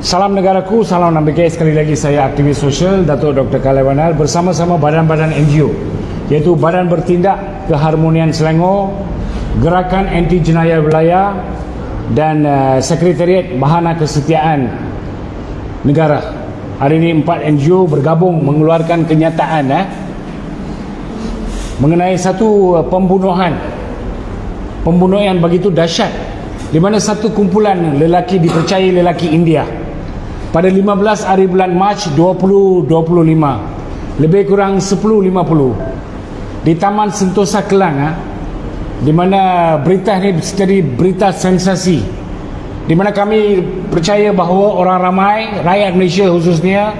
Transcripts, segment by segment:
Salam negaraku, salam NBK. Sekali lagi saya aktivis sosial Datuk Dr. Kalewanar bersama-sama badan-badan NGO iaitu Badan Bertindak Keharmonian Selangor, Gerakan Anti Jenayah Wilayah dan uh, Sekretariat Bahana Kesetiaan Negara. Hari ini empat NGO bergabung mengeluarkan kenyataan eh, mengenai satu uh, pembunuhan pembunuhan yang begitu dahsyat di mana satu kumpulan lelaki dipercayai lelaki India pada 15 hari bulan Mac 2025 lebih kurang 10.50 di Taman Sentosa Kelang ha, di mana berita ini jadi berita sensasi di mana kami percaya bahawa orang ramai rakyat Malaysia khususnya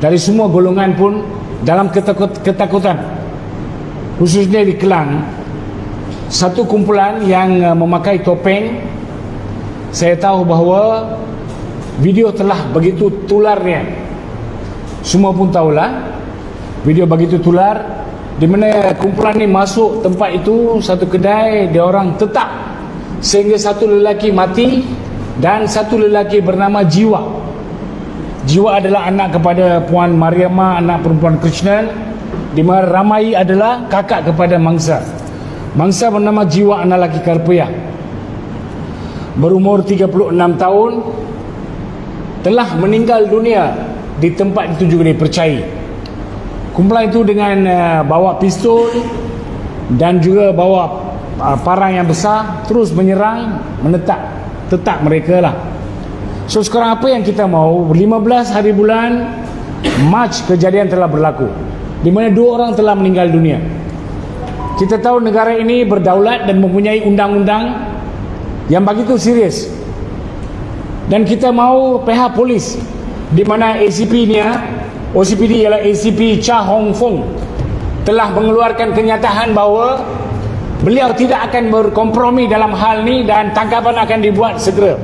dari semua golongan pun dalam ketakut, ketakutan khususnya di Kelang satu kumpulan yang uh, memakai topeng. Saya tahu bahawa video telah begitu tularnya. Semua pun tahulah video begitu tular di mana kumpulan ni masuk tempat itu satu kedai dia orang tetap sehingga satu lelaki mati dan satu lelaki bernama Jiwa. Jiwa adalah anak kepada Puan Mariamah anak perempuan Krishnan di mana Ramai adalah kakak kepada Mangsa. Mangsa bernama Jiwa anak lelaki Karpia. Berumur 36 tahun telah meninggal dunia di tempat itu juga dipercayai. Kumpulan itu dengan uh, bawa pistol dan juga bawa uh, parang yang besar terus menyerang menetak tetap mereka lah. So sekarang apa yang kita mau? 15 hari bulan Mac kejadian telah berlaku di mana dua orang telah meninggal dunia. Kita tahu negara ini berdaulat dan mempunyai undang-undang yang begitu serius dan kita mau pihak polis di mana ACP ni OCPD ialah ACP Cha Hong Fong telah mengeluarkan kenyataan bahawa beliau tidak akan berkompromi dalam hal ni dan tangkapan akan dibuat segera.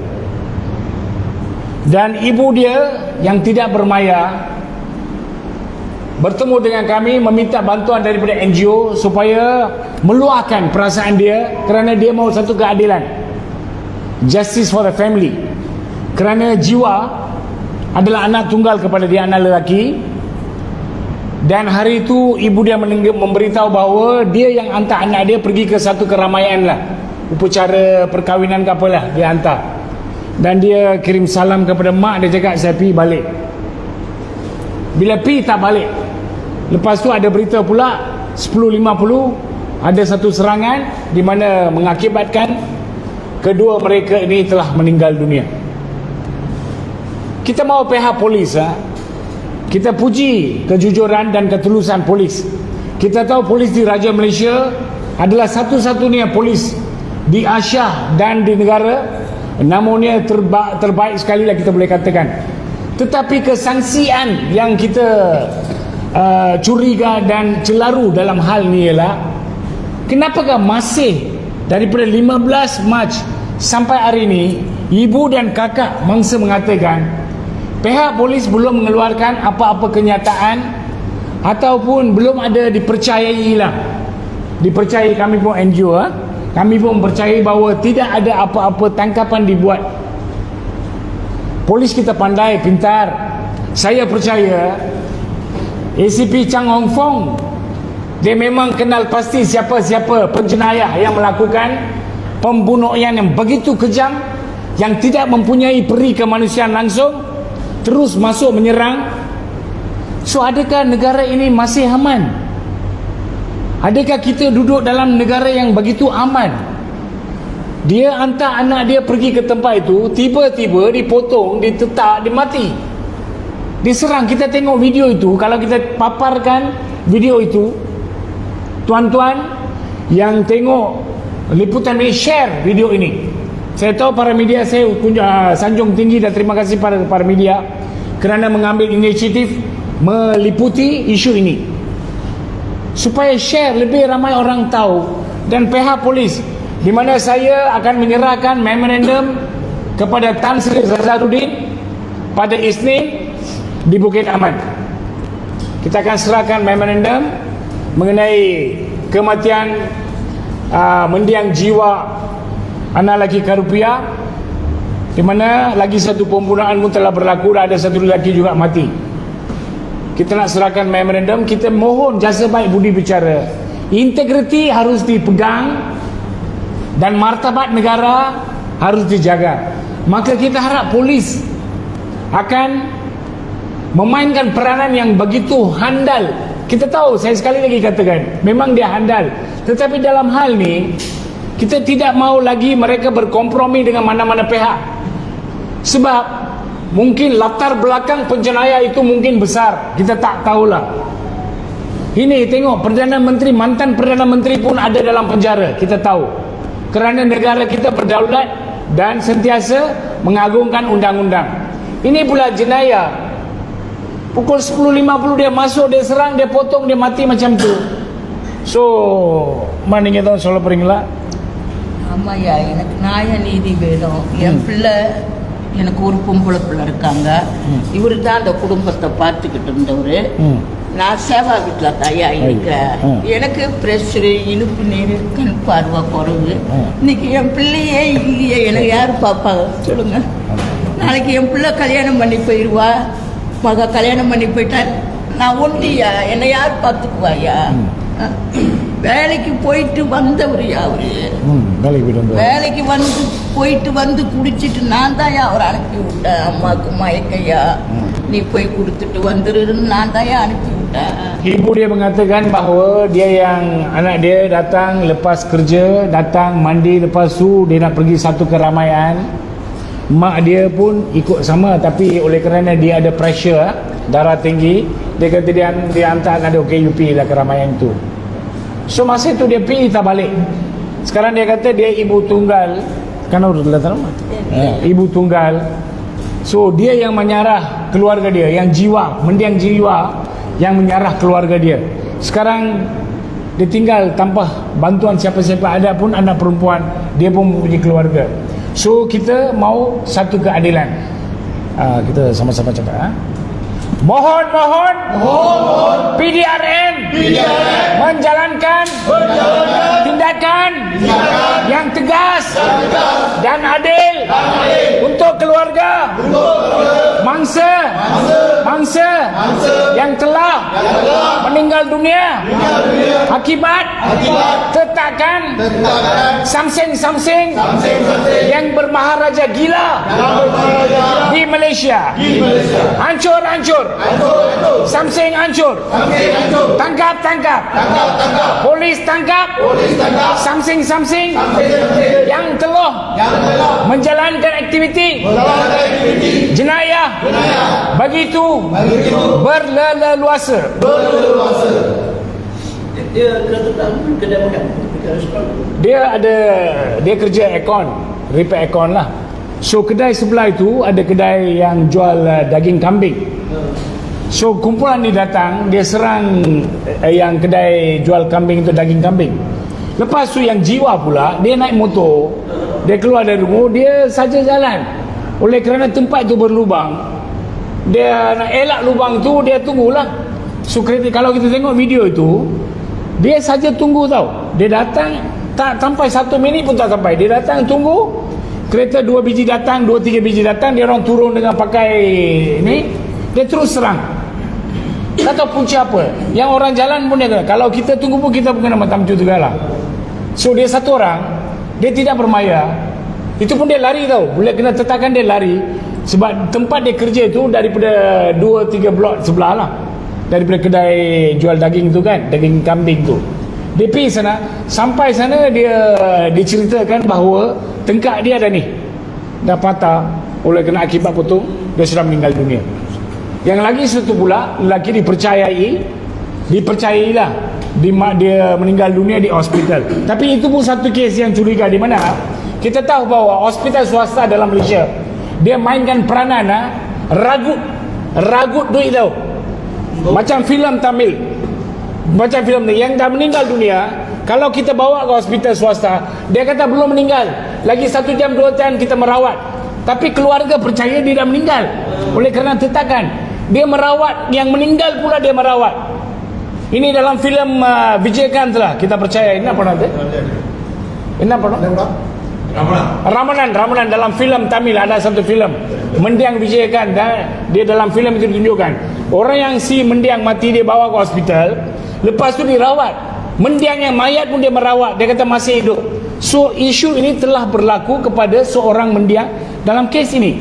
Dan ibu dia yang tidak bermaya bertemu dengan kami meminta bantuan daripada NGO supaya meluahkan perasaan dia kerana dia mahu satu keadilan. Justice for the family kerana jiwa adalah anak tunggal kepada dia anak lelaki. Dan hari itu ibu dia memberitahu bahawa dia yang hantar anak dia pergi ke satu keramaian lah. Upacara perkahwinan ke apalah dia hantar. Dan dia kirim salam kepada mak dia cakap saya pergi balik. Bila pergi tak balik. Lepas tu ada berita pula 10.50 ada satu serangan di mana mengakibatkan kedua mereka ini telah meninggal dunia kita mahu pihak polis ha? kita puji kejujuran dan ketulusan polis. Kita tahu polis di Raja Malaysia adalah satu-satunya polis di Asia dan di negara. Namanya terba terbaik sekali lah kita boleh katakan. Tetapi kesangsian yang kita uh, curiga dan celaru dalam hal ni ialah kenapakah masih daripada 15 Mac sampai hari ini ibu dan kakak mangsa mengatakan pihak polis belum mengeluarkan apa-apa kenyataan ataupun belum ada dipercayai lah dipercayai kami pun NGO ha? kami pun percayai bahawa tidak ada apa-apa tangkapan dibuat. Polis kita pandai pintar. Saya percaya ACP Chang Hong Fong dia memang kenal pasti siapa-siapa penjenayah yang melakukan pembunuhan yang begitu kejam yang tidak mempunyai peri kemanusiaan langsung terus masuk menyerang. So adakah negara ini masih aman? Adakah kita duduk dalam negara yang begitu aman? Dia hantar anak dia pergi ke tempat itu tiba-tiba dipotong ditetak dimati. Diserang. Kita tengok video itu. Kalau kita paparkan video itu tuan-tuan yang tengok liputan ini share video ini saya tahu para media saya uh, sanjung tinggi dan terima kasih pada para media kerana mengambil inisiatif meliputi isu ini. Supaya share lebih ramai orang tahu dan pihak polis di mana saya akan menyerahkan memorandum kepada Tan Sri Zazaruddin pada Isnin di Bukit Aman. Kita akan serahkan memorandum mengenai kematian uh, mendiang jiwa anak lelaki Karupia di mana lagi satu pembunuhan pun telah berlaku dan ada satu lelaki juga mati. Kita nak serahkan memorandum kita mohon jasa baik budi bicara. Integriti harus dipegang dan martabat negara harus dijaga. Maka kita harap polis akan memainkan peranan yang begitu handal. Kita tahu saya sekali lagi katakan memang dia handal. Tetapi dalam hal ni kita tidak mahu lagi mereka berkompromi dengan mana-mana pihak. Sebab mungkin latar belakang penjenayah itu mungkin besar. Kita tak tahulah. Ini tengok Perdana Menteri mantan Perdana Menteri pun ada dalam penjara. Kita tahu. Kerana negara kita berdaulat dan sentiasa mengagungkan undang-undang. Ini pula jenayah. Pukul 10.50 dia masuk dia serang dia potong dia mati macam tu. So maningnya tahu soal peringlah ஆமாய்யா எனக்கு நியாய நீதி வேணும். என் பிள்ளை எனக்கு ஒரு பொம்பளை பிள்ளை இருக்காங்க. இவரு தான் அந்த குடும்பத்தை பார்த்துக்கிட்டு இருந்தவர். நான் சேவா வீட்டில் தாயா இருக்கிறேன் ம். எனக்கு ப்ரெஷரு இழுப்பு நீர் கண் பார்வை குறைவு. இன்னைக்கு என் பிள்ளையே இல்லையே எனக்கு யார் பாப்பாங்க சொல்லுங்க. நாளைக்கு என் பிள்ளை கல்யாணம் பண்ணி போயிடுவா மக கல்யாணம் பண்ணி போயிட்டா நான் ஒண்டியா? என்னை யார் பார்த்துக்குவாயா. வேலைக்கு போயிட்டு வந்தவர் அவரு ம் வேலைக்கு போயிட்டு வந்து வேலைக்கு வந்து போயிட்டு வந்து குடிச்சிட்டு நான் தான் அவரை அனுப்பி விட்டேன் அம்மாவுக்கு மயக்கையா நீ போய் கொடுத்துட்டு வந்துருன்னு நான் தான் அனுப்பி விட்டேன் Ibu dia mengatakan bahawa dia yang anak dia datang lepas kerja, datang mandi lepas tu dia nak pergi satu keramaian. Mak dia pun ikut sama tapi oleh kerana dia ada pressure, darah tinggi, dia kata dia, dia hantar anak dia okay you pergi lah keramaian tu. So masa tu dia pergi tak balik. Sekarang dia kata dia ibu tunggal. Kan urut datang mati. Eh, ibu tunggal. So dia yang menyarah keluarga dia, yang jiwa, mendiang jiwa yang menyarah keluarga dia. Sekarang dia tinggal tanpa bantuan siapa-siapa ada pun anak perempuan, dia pun mempunyai keluarga. So kita mau satu keadilan. Ah, kita sama-sama cakap ah. Mohon mohon. Mohon PDRM, menjalankan, tindakan, yang tegas, dan adil, untuk keluarga mangsa mangsa. yang telah meninggal dunia. Akibat tetakan samseng-samseng yang bermaharaja gila di Malaysia. hancur hancur. Samseng hancur. Tangkap tangkap. Polis tangkap. Samseng-samseng yang telah menjalankan aktiviti. jenayah. Begitu berleluasa dia kata kedai makan. Dia ada dia kerja aircon repair aircon lah. So kedai sebelah itu ada kedai yang jual uh, daging kambing. So kumpulan ni datang dia serang uh, yang kedai jual kambing itu daging kambing. Lepas tu yang jiwa pula dia naik motor dia keluar dari rumah dia saja jalan. Oleh kerana tempat itu berlubang dia nak elak lubang tu dia tunggulah so kereta kalau kita tengok video itu dia saja tunggu tau. Dia datang tak sampai satu minit pun tak sampai. Dia datang tunggu. Kereta dua biji datang dua tiga biji datang dia orang turun dengan pakai ni. Dia terus serang. Tak tahu punca apa? Yang orang jalan pun dia kata kalau kita tunggu pun kita pun kena macam tu juga lah. So dia satu orang dia tidak bermaya. Itu pun dia lari tau. Boleh kena tetapkan dia lari sebab tempat dia kerja tu daripada dua tiga blok sebelah lah daripada kedai jual daging tu kan daging kambing tu. Dia pergi sana sampai sana dia diceritakan bahawa tengkak dia ada ni. Dah patah oleh kena akibat potong dia sudah meninggal dunia. Yang lagi satu pula lelaki dipercayai dipercayai lah di, dia meninggal dunia di hospital. Tapi itu pun satu kes yang curiga di mana kita tahu bahawa hospital swasta dalam Malaysia dia mainkan peranan ha, ragut ragut duit tau macam filem Tamil. Macam filem ni Yang dah meninggal dunia Kalau kita bawa ke hospital swasta Dia kata belum meninggal. Lagi satu jam dua jam kita merawat. Tapi keluarga percaya dia dah meninggal. Oleh kerana tetakan Dia merawat Yang meninggal pula dia merawat. Ini dalam filem uh, Vijay lah Kita percaya. Ini apa nanti? Ini apa nanti? Ramadan Ramadan dalam filem Tamil. Ada satu filem. Mendiang Vijay kan dah, dia dalam filem itu ditunjukkan. Orang yang si mendiang mati dia bawa ke hospital. Lepas tu dirawat. Mendiang yang mayat pun dia merawat. Dia kata masih hidup. So isu ini telah berlaku kepada seorang mendiang dalam kes ini.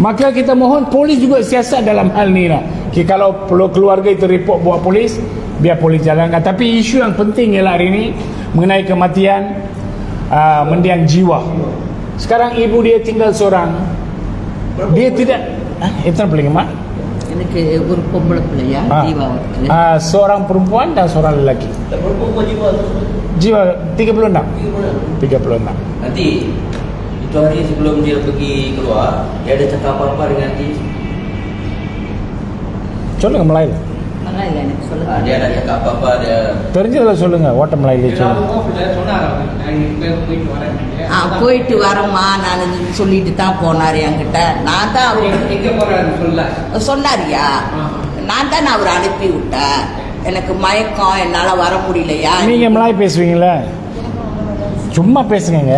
Maka kita mohon polis juga siasat dalam hal ni lah okay, kalau perlu keluarga itu report buat polis biar polis jalankan. Tapi isu yang penting ialah hari ini mengenai kematian uh, mendiang jiwa sekarang ibu dia tinggal seorang dia tidak ah, itu paling mak எனக்கு ஒரு பொம்பளை பிள்ளையா Ah. ஜீவா ஒருத்தர். Ah, seorang perempuan dan seorang lelaki jiwa 36 36 Nanti itu hari sebelum dia pergi keluar, dia ada cakap apa-apa dengan nanti. சொல்லுங்க மலையில பரவாயில்ல எனக்கு சொல்லுங்க Ha, dia ada cakap apa-apa dia தெரிஞ்சதை சொல்லுங்க ஓட்ட மலையில சொல்லுங்க ஆ போயிட்டு வரேம்மா நான் சொல்லிட்டு தான் போனார் என்கிட்ட நான் தான் அவர் சொன்னாரியா நான் தான் அவரை அனுப்பி விட்டேன் எனக்கு மயக்கம் என்னால் வர முடியலையா நீங்க மலாய் பேசுவீங்களா சும்மா பேசுங்க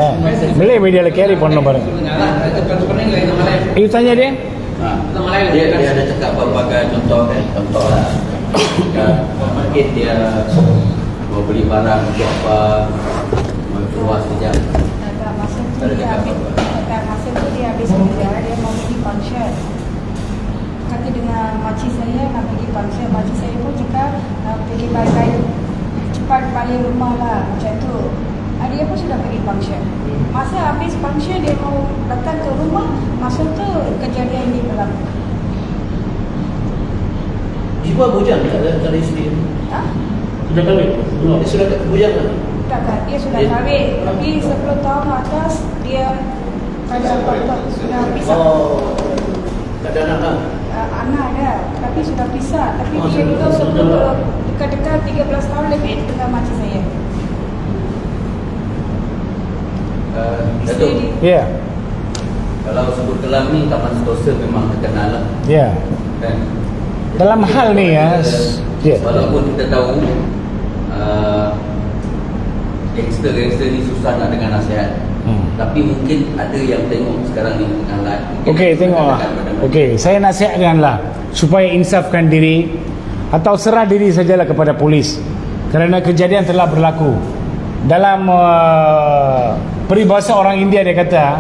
மிளை மீடியால கேரி பண்ண பாருங்க இது dia ha, dia, dia mau beli barang untuk apa mau keluar sekejap. Masa tu dia habis masa tu dia habis kerja dia mau pergi function kata dengan makcik saya nak pergi function makcik saya pun cakap uh, pergi baik-baik cepat balik rumah lah macam tu. Ah, dia pun sudah pergi function masa habis function dia mau datang ke rumah masa tu kejadian ini berlaku Jiwa bujang tak ada tak ada isteri. ha? sudah tahu Dia sudah bujang kan? tak tak. Dia sudah Dia- kahwin. Tapi 10 tahun atas dia ada sudah pisah. Oh, tak ada anak lah. uh, anak ada. Tapi sudah pisah. Tapi Oh, dia dulu sebelum dekat-dekat 13 tahun lebih dengan makcik saya. Uh, Datuk, ya. Kalau sebut kelam ni Taman Sentosa memang terkenal lah. Ya. Kan dalam hal ni ya ya Walaupun kita tahu uh, Gangster-gangster ni susah nak dengar nasihat Hmm. Tapi mungkin ada yang tengok sekarang ni live Mungkin Okey ada tengoklah. katakan pada mereka. Okey, saya nasihatkanlah supaya insafkan diri atau serah diri sajalah kepada polis kerana kejadian telah berlaku. Dalam uh, peribahasa orang India dia kata,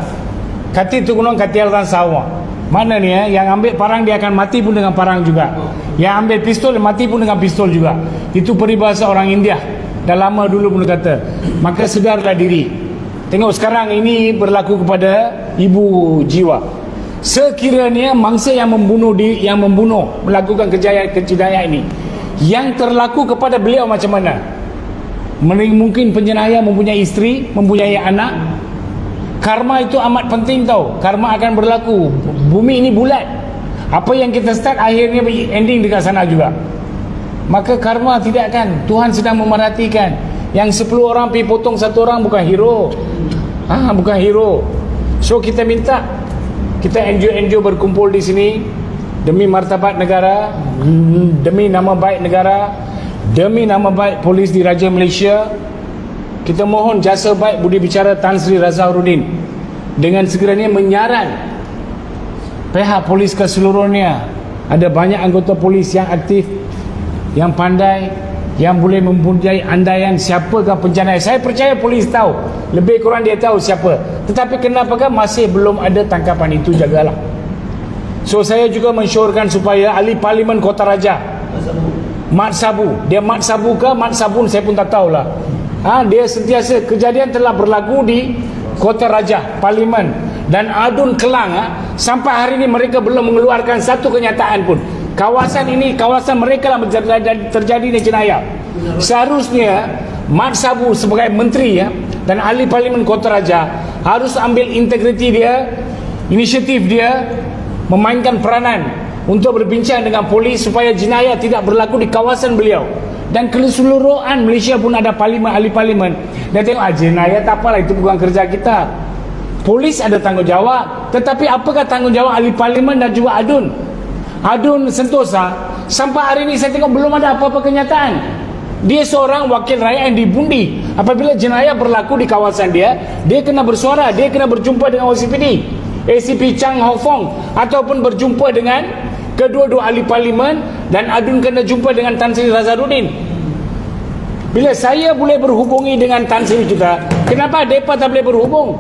kati tu gunung kati alran sawa. Mana ni eh, yang ambil parang dia akan mati pun dengan parang juga. Yang ambil pistol mati pun dengan pistol juga. Itu peribahasa orang India. Dah lama dulu pun kata. Maka sedarlah diri. Tengok sekarang ini berlaku kepada ibu jiwa. Sekiranya mangsa yang membunuh di, yang membunuh melakukan kejayaan kejayaan ini yang terlaku kepada beliau macam mana? Mungkin penjenayah mempunyai isteri, mempunyai anak. Karma itu amat penting tau. Karma akan berlaku. Bumi ini bulat. Apa yang kita start akhirnya ending dekat sana juga. Maka karma tidak kan. Tuhan sedang memerhatikan. Yang 10 orang pergi potong satu orang bukan hero. Ah, bukan hero. So kita minta kita NGO-NGO berkumpul di sini demi martabat negara, demi nama baik negara, demi nama baik polis di Raja Malaysia. Kita mohon jasa baik budi bicara Tan Sri Razarudin dengan segera menyaran pihak polis keseluruhannya. Ada banyak anggota polis yang aktif yang pandai yang boleh mempunyai andaian siapakah penjanai saya percaya polis tahu. Lebih kurang dia tahu siapa. Tetapi kenapakah masih belum ada tangkapan itu jagalah. So saya juga mensyorkan supaya ahli parlimen Kota Raja Mat Sabu. Dia Mat Sabu ke Mat Sabun saya pun tak tahulah ha, dia sentiasa kejadian telah berlaku di Kota Raja Parlimen. Dan Adun Kelang ha, sampai hari ini mereka belum mengeluarkan satu kenyataan pun. Kawasan ini kawasan mereka lah terjadi, terjadi jenayah. Seharusnya Mat Sabu sebagai menteri ya, dan ahli parlimen Kota Raja harus ambil integriti dia inisiatif dia memainkan peranan untuk berbincang dengan polis supaya jenayah tidak berlaku di kawasan beliau dan keseluruhan Malaysia pun ada parlimen ahli parlimen. Dan tengok ah, jenayah tak apalah itu bukan kerja kita. Polis ada tanggungjawab tetapi apakah tanggungjawab ahli parlimen dan juga adun? Adun sentosa sampai hari ini saya tengok belum ada apa-apa kenyataan. Dia seorang wakil rakyat yang dibundi apabila jenayah berlaku di kawasan dia dia kena bersuara dia kena berjumpa dengan OCPD ACP Chang Ho Fong ataupun berjumpa dengan kedua-dua ahli parlimen dan Adun kena jumpa dengan Tan Sri Razarudin bila saya boleh berhubungi dengan Tan Sri kita kenapa mereka tak boleh berhubung?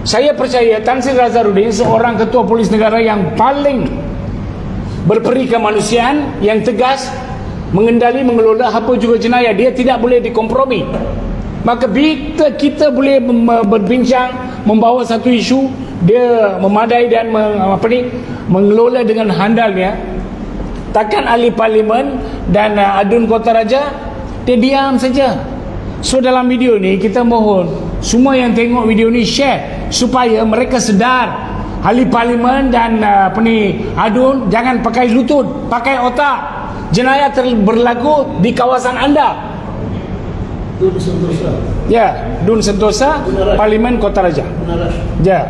Saya percaya Tan Sri Razarudin seorang ketua polis negara yang paling berperi kemanusiaan yang tegas mengendali mengelola apa juga jenayah. Dia tidak boleh dikompromi. Maka bila kita boleh berbincang membawa satu isu dia memadai dan meng, apa ni mengelola dengan handalnya takkan ahli parlimen dan uh, adun kota raja dia diam saja. So dalam video ni kita mohon semua yang tengok video ni share supaya mereka sedar. Ahli parlimen dan uh, apa ni adun jangan pakai lutut pakai otak. Jenayah ter- berlaku di kawasan anda. Dun Sentosa. ya Dun Sentosa Parlimen Kota Raja. Ya.